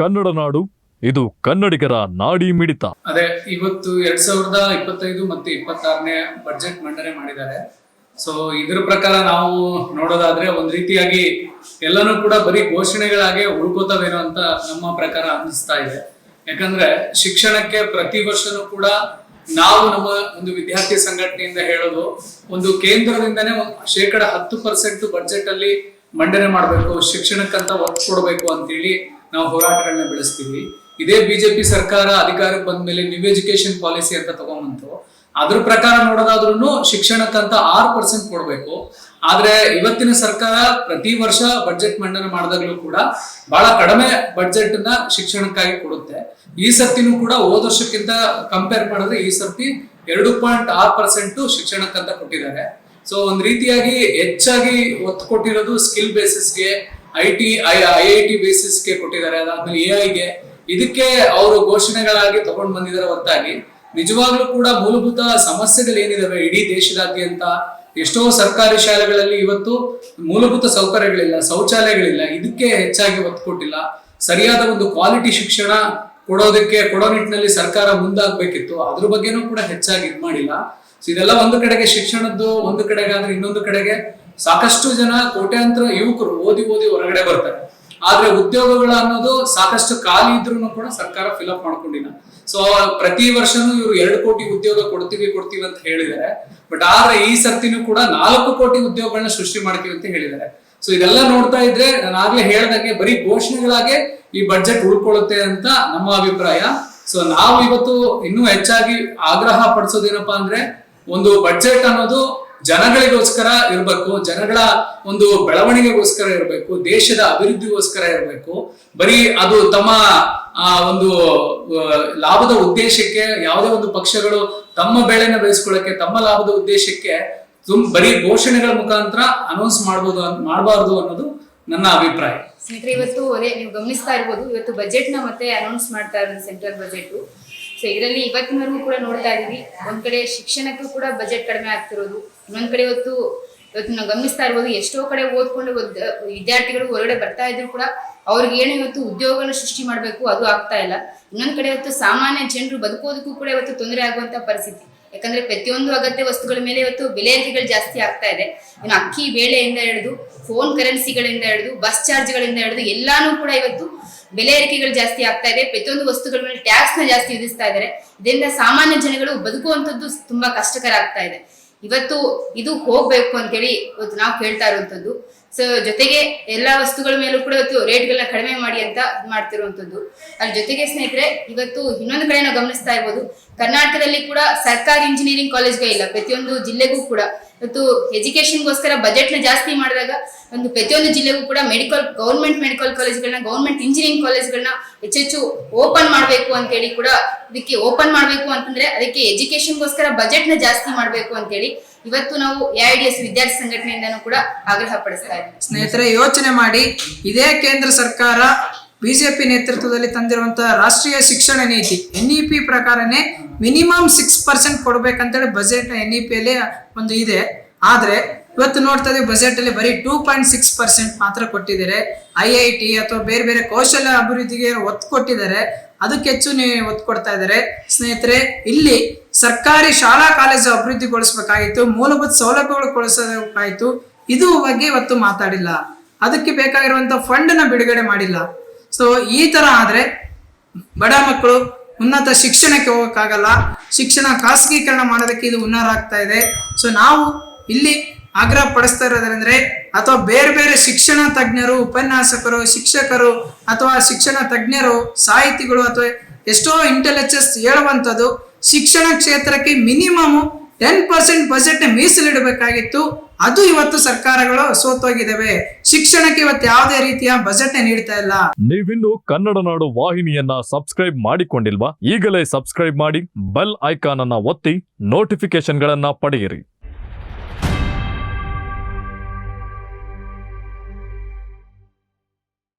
ಕನ್ನಡ ನಾಡು, ಇದು ಕನ್ನಡಿಗರ ನಾಡಿ ಮಿಡಿತ. ಅದೇ, ಇವತ್ತು ಎರಡ್ ಸಾವಿರದ ಇಪ್ಪತ್ತೈದು ಮತ್ತು ಇಪ್ಪತ್ತಾರನೇ ಬಜೆಟ್ ಮಂಡನೆ ಮಾಡಿದ್ದಾರೆ. ಸೊ ಇದ್ರ ಪ್ರಕಾರ ನಾವು ನೋಡೋದಾದ್ರೆ ಒಂದ್ ರೀತಿಯಾಗಿ ಎಲ್ಲನೂ ಕೂಡ ಬರೀ ಘೋಷಣೆಗಳಾಗೆ ಉಳ್ಕೋತಾವೇನೋ ಅಂತ ನಮ್ಮ ಪ್ರಕಾರ ಅನ್ನಿಸ್ತಾ ಇದೆ. ಯಾಕಂದ್ರೆ ಶಿಕ್ಷಣಕ್ಕೆ ಪ್ರತಿ ವರ್ಷನೂ ಕೂಡ ನಾವು ನಮ್ಮ ಒಂದು ವಿದ್ಯಾರ್ಥಿ ಸಂಘಟನೆಯಿಂದ ಹೇಳೋದು, ಒಂದು ಕೇಂದ್ರದಿಂದನೇ ಶೇಕಡ ಹತ್ತು ಪರ್ಸೆಂಟ್ ಬಜೆಟ್ ಅಲ್ಲಿ ಮಂಡನೆ ಮಾಡಬೇಕು, ಶಿಕ್ಷಣಕ್ಕಂತ ಒತ್ತು ಕೊಡಬೇಕು ಅಂತೇಳಿ ನಾವು ಹೋರಾಟಗಳನ್ನ ಬೆಳೆಸ್ತೀವಿ. ಇದೇ ಬಿಜೆಪಿ ಸರ್ಕಾರ ಅಧಿಕಾರಕ್ಕೆ ಬಂದ ಮೇಲೆ ನ್ಯೂ ಎಜುಕೇಶನ್ ಪಾಲಿಸಿ ಅಂತ ತಗೊಂಬಂತು. ಅದ್ರ ಪ್ರಕಾರ ನೋಡೋದಾದ್ರೂ ಶಿಕ್ಷಣಕ್ಕಂತ ಆರು ಪರ್ಸೆಂಟ್ ಕೊಡಬೇಕು. ಆದ್ರೆ ಇವತ್ತಿನ ಸರ್ಕಾರ ಪ್ರತಿ ವರ್ಷ ಬಡ್ಜೆಟ್ ಮಂಡನೆ ಮಾಡಿದಾಗ್ಲೂ ಕೂಡ ಬಹಳ ಕಡಿಮೆ ಬಡ್ಜೆಟ್ನ ಶಿಕ್ಷಣಕ್ಕಾಗಿ ಕೊಡುತ್ತೆ. ಈ ಸರ್ತಿನೂ ಕೂಡ ಹೋದ ವರ್ಷಕ್ಕಿಂತ ಕಂಪೇರ್ ಮಾಡಿದ್ರೆ ಈ ಸರ್ತಿ ಎರಡು ಪಾಯಿಂಟ್ ಆರು ಪರ್ಸೆಂಟ್ ಶಿಕ್ಷಣಕ್ಕಂತ ಕೊಟ್ಟಿದ್ದಾರೆ. ಸೊ ಒಂದ್ ರೀತಿಯಾಗಿ ಹೆಚ್ಚಾಗಿ ಒತ್ತು ಕೊಟ್ಟಿರೋದು skill ಬೇಸಿಸ್ಗೆ I T I I I T ಬೇಸಿಸ್ಗೆ ಕೊಟ್ಟಿದ್ದಾರೆ. ಅದಾದ್ಮೇಲೆ ಎ ಐಗೆ ಇದಕ್ಕೆ ಅವರು ಘೋಷಣೆಗಳಾಗಿ ತಗೊಂಡ್ ಬಂದಿದ್ದಾರೆ ಹೊರತಾಗಿ. ನಿಜವಾಗ್ಲೂ ಕೂಡ ಮೂಲಭೂತ ಸಮಸ್ಯೆಗಳು ಏನಿದಾವೆ ಇಡೀ ದೇಶದಾದ್ಯಂತ? ಎಷ್ಟೋ ಸರ್ಕಾರಿ ಶಾಲೆಗಳಲ್ಲಿ ಇವತ್ತು ಮೂಲಭೂತ ಸೌಕರ್ಯಗಳಿಲ್ಲ, ಶೌಚಾಲಯಗಳಿಲ್ಲ. ಇದಕ್ಕೆ ಹೆಚ್ಚಾಗಿ ಒತ್ತು ಕೊಟ್ಟಿಲ್ಲ ಸರಿಯಾದ ಒಂದು ಕ್ವಾಲಿಟಿ ಶಿಕ್ಷಣ ಕೊಡೋದಕ್ಕೆ, ಕೊಡೋ ನಿಟ್ಟಿನಲ್ಲಿ ಸರ್ಕಾರ ಮುಂದಾಗಬೇಕಿತ್ತು, ಅದ್ರ ಬಗ್ಗೆನೂ ಕೂಡ ಹೆಚ್ಚಾಗಿ ಇದು ಮಾಡಿಲ್ಲ. ಸೊ ಇದೆಲ್ಲ ಒಂದು ಕಡೆಗೆ ಶಿಕ್ಷಣದ್ದು, ಒಂದು ಕಡೆಗೆ ಆದ್ರೆ ಇನ್ನೊಂದು ಕಡೆಗೆ ಸಾಕಷ್ಟು ಜನ ಕೋಟ್ಯಾಂತರ ಯುವಕರು ಓದಿ ಓದಿ ಹೊರಗಡೆ ಬರ್ತಾರೆ. ಆದ್ರೆ ಉದ್ಯೋಗಗಳು ಅನ್ನೋದು ಸಾಕಷ್ಟು ಖಾಲಿ ಇದ್ರು ಕೂಡ ಸರ್ಕಾರ ಫಿಲಪ್ ಮಾಡ್ಕೊಂಡಿಲ್ಲ. ಸೊ ಪ್ರತಿ ವರ್ಷನೂ ಇವರು ಎರಡು ಕೋಟಿ ಉದ್ಯೋಗ ಕೊಡ್ತೀವಿ ಕೊಡ್ತೀವಿ ಅಂತ ಹೇಳಿದ್ದಾರೆ. ಬಟ್ ಆದ್ರೆ ಈ ಸರ್ತಿನೂ ಕೂಡ ನಾಲ್ಕು ಕೋಟಿ ಉದ್ಯೋಗಗಳನ್ನ ಸೃಷ್ಟಿ ಮಾಡ್ತೀವಿ ಅಂತ ಹೇಳಿದ್ದಾರೆ. ಸೊ ಇದೆಲ್ಲ ನೋಡ್ತಾ ಇದ್ರೆ ನಾನು ಆಗ್ಲೇ ಹೇಳ್ದಂಗೆ ಬರೀ ಘೋಷಣೆಗಳಾಗೆ ಈ ಬಡ್ಜೆಟ್ ಉಳ್ಕೊಳ್ಳುತ್ತೆ ಅಂತ ನಮ್ಮ ಅಭಿಪ್ರಾಯ. ಸೊ ನಾವು ಇವತ್ತು ಇನ್ನೂ ಹೆಚ್ಚಾಗಿ ಆಗ್ರಹ ಪಡಿಸೋದೇನಪ್ಪಾ ಅಂದ್ರೆ ಒಂದು ಬಡ್ಜೆಟ್ ಅನ್ನೋದು ಜನಗಳಿಗೋಸ್ಕರ ಇರಬೇಕು, ಜನಗಳ ಒಂದು ಬೆಳವಣಿಗೆಗೋಸ್ಕರ ಇರಬೇಕು, ದೇಶದ ಅಭಿವೃದ್ಧಿಗೋಸ್ಕರ ಇರಬೇಕು. ಬರೀ ಅದು ತಮ್ಮ, ಆ, ಒಂದು ಲಾಭದ ಉದ್ದೇಶಕ್ಕೆ ಯಾವುದೇ ಒಂದು ಪಕ್ಷಗಳು ತಮ್ಮ ಬೆಳೆನ ಬೆಳೆಸ್ಕೊಳ್ಳಕ್ಕೆ, ತಮ್ಮ ಲಾಭದ ಉದ್ದೇಶಕ್ಕೆ ತುಮ್ ಬರೀ ಘೋಷಣೆಗಳ ಮುಖಾಂತರ ಅನೌನ್ಸ್ ಮಾಡಬಹುದು ಮಾಡಬಾರದು ಅನ್ನೋದು ನನ್ನ ಅಭಿಪ್ರಾಯ. ಸ್ನೇಹಿತರೆ, ಇವತ್ತು ಅದೇ ನೀವು ಗಮನಿಸ್ತಾ ಇರ್ಬೋದು, ಇವತ್ತು ಬಜೆಟ್ನ ಮತ್ತೆ ಅನೌನ್ಸ್ ಮಾಡ್ತಾ ಇರೋದು ಸೆಂಟ್ರಲ್ ಬಜೆಟ್ ಸೊ ಇದರಲ್ಲಿ ಇವತ್ತಿನವರೆಗೂ ಕೂಡ ನೋಡ್ತಾ ಇದೀವಿ ಒಂದ್ ಕಡೆ ಶಿಕ್ಷಣಕ್ಕೂ ಕೂಡ ಬಜೆಟ್ ಕಡಿಮೆ ಆಗ್ತಿರೋದು. ಇನ್ನೊಂದ್ ಕಡೆ ಇವತ್ತು ಇವತ್ತು ನಾವು ಗಮನಿಸ್ತಾ ಇರ್ಬೋದು, ಎಷ್ಟೋ ಕಡೆ ಓದ್ಕೊಂಡು ವಿದ್ಯಾರ್ಥಿಗಳು ಹೊರಗಡೆ ಬರ್ತಾ ಇದ್ರು ಕೂಡ ಅವ್ರಿಗೆ ಏನು ಇವತ್ತು ಉದ್ಯೋಗನ ಸೃಷ್ಟಿ ಮಾಡಬೇಕು, ಅದು ಆಗ್ತಾ ಇಲ್ಲ. ಇನ್ನೊಂದ್ ಕಡೆ ಇವತ್ತು ಸಾಮಾನ್ಯ ಜನರು ಬದುಕೋದಕ್ಕೂ ಕೂಡ ಇವತ್ತು ತೊಂದರೆ ಆಗುವಂತ ಪರಿಸ್ಥಿತಿ. ಯಾಕಂದ್ರೆ ಪ್ರತಿಯೊಂದು ಅಗತ್ಯ ವಸ್ತುಗಳ ಮೇಲೆ ಇವತ್ತು ಬೆಲೆ ಏರಿಕೆಗಳು ಜಾಸ್ತಿ ಆಗ್ತಾ ಇದೆ. ಇನ್ನು ಅಕ್ಕಿ ಬೇಳೆಯಿಂದ ಹಿಡಿದು ಫೋನ್ ಕರೆನ್ಸಿಗಳಿಂದ ಹಿಡಿದು ಬಸ್ ಚಾರ್ಜ್ಗಳಿಂದ ಹಿಡಿದು ಎಲ್ಲಾನು ಕೂಡ ಇವತ್ತು ಬೆಲೆ ಏರಿಕೆಗಳು ಜಾಸ್ತಿ ಆಗ್ತಾ ಇದೆ. ಪ್ರತಿಯೊಂದು ವಸ್ತುಗಳ ಮೇಲೆ ಟ್ಯಾಕ್ಸ್ ಜಾಸ್ತಿ ವಿಧಿಸ್ತಾ ಇದ್ದಾರೆ. ಇದರಿಂದ ಸಾಮಾನ್ಯ ಜನಗಳು ಬದುಕುವಂಥದ್ದು ತುಂಬಾ ಕಷ್ಟಕರ ಆಗ್ತಾ ಇದೆ. ಇವತ್ತು ಇದು ಹೋಗ್ಬೇಕು ಅಂತೇಳಿ ಇವತ್ತು ನಾವು ಕೇಳ್ತಾ ಇರುವಂತದ್ದು ಸೊ ಜೊತೆಗೆ ಎಲ್ಲಾ ವಸ್ತುಗಳ ಮೇಲೂ ಕೂಡ ಇವತ್ತು ರೇಟ್ಗಳನ್ನ ಕಡಿಮೆ ಮಾಡಿ ಅಂತ ಮಾಡ್ತಿರುವಂತದ್ದು ಅದ್ರ ಜೊತೆಗೆ ಸ್ನೇಹಿತರೆ, ಇವತ್ತು ಇನ್ನೊಂದು ಕಡೆ ನಾವು ಗಮನಿಸ್ತಾ ಇರ್ಬೋದು. ಕರ್ನಾಟಕದಲ್ಲಿ ಕೂಡ ಸರ್ಕಾರಿ ಇಂಜಿನಿಯರಿಂಗ್ ಕಾಲೇಜ್ಗೆ ಇಲ್ಲ. ಪ್ರತಿಯೊಂದು ಜಿಲ್ಲೆಗೂ ಕೂಡ. ಇವತ್ತು ಎಜುಕೇಶನ್ಗೋಸ್ಕರ ಬಜೆಟ್ನ ಜಾಸ್ತಿ ಮಾಡಿದಾಗ ಒಂದು ಪ್ರತಿಯೊಂದು ಜಿಲ್ಲೆಗೂ ಕೂಡ ಮೆಡಿಕಲ್ ಗೌರ್ಮೆಂಟ್ ಮೆಡಿಕಲ್ ಕಾಲೇಜ್ಗಳನ್ನ ಗೌರ್ಮೆಂಟ್ ಇಂಜಿನಿಯರಿಂಗ್ ಕಾಲೇಜ್ಗಳನ್ನ ಹೆಚ್ಚೆಚ್ಚು ಓಪನ್ ಮಾಡಬೇಕು ಅಂತೇಳಿ ಕೂಡ ಇದಕ್ಕೆ ಓಪನ್ ಮಾಡಬೇಕು ಅಂತಂದ್ರೆ ಅದಕ್ಕೆ ಎಜುಕೇಶನ್ಗೋಸ್ಕರ ಬಜೆಟ್ನ ಜಾಸ್ತಿ ಮಾಡಬೇಕು ಅಂತೇಳಿ ಇವತ್ತು ನಾವು ಎ ಐ ಡಿ ಎಸ್ ವಿದ್ಯಾರ್ಥಿ ಸಂಘಟನೆಯಿಂದನೂ ಕೂಡ ಆಗ್ರಹ ಪಡಿಸ್ತಾ ಇದ್ದೀವಿ. ಸ್ನೇಹಿತರೆ, ಯೋಚನೆ ಮಾಡಿ. ಇದೇ ಕೇಂದ್ರ ಸರ್ಕಾರ ಬಿಜೆಪಿ ನೇತೃತ್ವದಲ್ಲಿ ತಂದಿರುವಂತಹ ರಾಷ್ಟ್ರೀಯ ಶಿಕ್ಷಣ ನೀತಿ ಎನ್ ಇ ಪಿ ಪ್ರಕಾರನೇ ಮಿನಿಮಮ್ ಸಿಕ್ಸ್ ಪರ್ಸೆಂಟ್ ಕೊಡ್ಬೇಕಂತೇಳಿ ಬಜೆಟ್ ಎನ್ ಇ ಪಿಯಲ್ಲಿ ಒಂದು ಇದೆ. ಆದ್ರೆ ಇವತ್ತು ನೋಡ್ತಾ ಇದೀವಿ ಬಜೆಟ್ ಅಲ್ಲಿ ಬರೀ ಟೂ ಪಾಯಿಂಟ್ ಸಿಕ್ಸ್ ಪರ್ಸೆಂಟ್ ಮಾತ್ರ ಕೊಟ್ಟಿದ್ದಾರೆ. ಐ ಐ ಟಿ ಅಥವಾ ಬೇರೆ ಬೇರೆ ಕೌಶಲ್ಯ ಅಭಿವೃದ್ಧಿಗೆ ಒತ್ತು ಕೊಟ್ಟಿದ್ದಾರೆ. ಅದಕ್ಕೆ ಹೆಚ್ಚು ಒತ್ತು ಕೊಡ್ತಾ ಇದ್ದಾರೆ. ಸ್ನೇಹಿತರೆ, ಇಲ್ಲಿ ಸರ್ಕಾರಿ ಶಾಲಾ ಕಾಲೇಜು ಅಭಿವೃದ್ಧಿಗೊಳಿಸಬೇಕಾಗಿತ್ತು ಮೂಲಭೂತ ಸೌಲಭ್ಯಗಳು ಕೊಡಿಸಬೇಕಾಯಿತು ಇದು ಬಗ್ಗೆ ಇವತ್ತು ಮಾತಾಡಿಲ್ಲ. ಅದಕ್ಕೆ ಬೇಕಾಗಿರುವಂತ ಫಂಡ್ನ ಬಿಡುಗಡೆ ಮಾಡಿಲ್ಲ. ಸೊ ಈ ತರ ಆದ್ರೆ ಬಡ ಮಕ್ಕಳು ಉನ್ನತ ಶಿಕ್ಷಣಕ್ಕೆ ಹೋಗಕ್ಕಾಗಲ್ಲ. ಶಿಕ್ಷಣ ಖಾಸಗೀಕರಣ ಮಾಡೋದಕ್ಕೆ ಇದು ಹುನ್ನಾರ ಆಗ್ತಾ ಇದೆ. ಸೊ ನಾವು ಇಲ್ಲಿ ಆಗ್ರಹ ಪಡಿಸ್ತಾ ಇರೋದ್ರಂದ್ರೆ ಅಥವಾ ಬೇರೆ ಬೇರೆ ಶಿಕ್ಷಣ ತಜ್ಞರು, ಉಪನ್ಯಾಸಕರು, ಶಿಕ್ಷಕರು ಅಥವಾ ಶಿಕ್ಷಣ ತಜ್ಞರು, ಸಾಹಿತಿಗಳು ಅಥವಾ ಎಷ್ಟೋ ಇಂಟೆಲೆಕ್ಚಸ್ ಹೇಳುವಂಥದ್ದು ಶಿಕ್ಷಣ ಕ್ಷೇತ್ರಕ್ಕೆ ಮಿನಿಮಮ್ ಟೆನ್ ಪರ್ಸೆಂಟ್ ಬಜೆಟ್ ಮೀಸಲಿಡಬೇಕಾಗಿತ್ತು. ಅದು ಇವತ್ತು ಸರ್ಕಾರಗಳು ಸೋತೋಗಿದ್ದಾವೆ. ಶಿಕ್ಷಣಕ್ಕೆ ಇವತ್ತು ಯಾವುದೇ ರೀತಿಯ ಬಜೆಟ್ ನೀಡ್ತಾ ಇಲ್ಲ. ನೀವಿನ್ನು ಕನ್ನಡ ನಾಡು ವಾಹಿನಿಯನ್ನ ಸಬ್ಸ್ಕ್ರೈಬ್ ಮಾಡಿಕೊಂಡಿಲ್ವಾ? ಈಗಲೇ ಸಬ್ಸ್ಕ್ರೈಬ್ ಮಾಡಿ ಬೆಲ್ ಐಕಾನ್ ಅನ್ನ ಒತ್ತಿ ನೋಟಿಫಿಕೇಶನ್ಗಳನ್ನ ಪಡೆಯಿರಿ.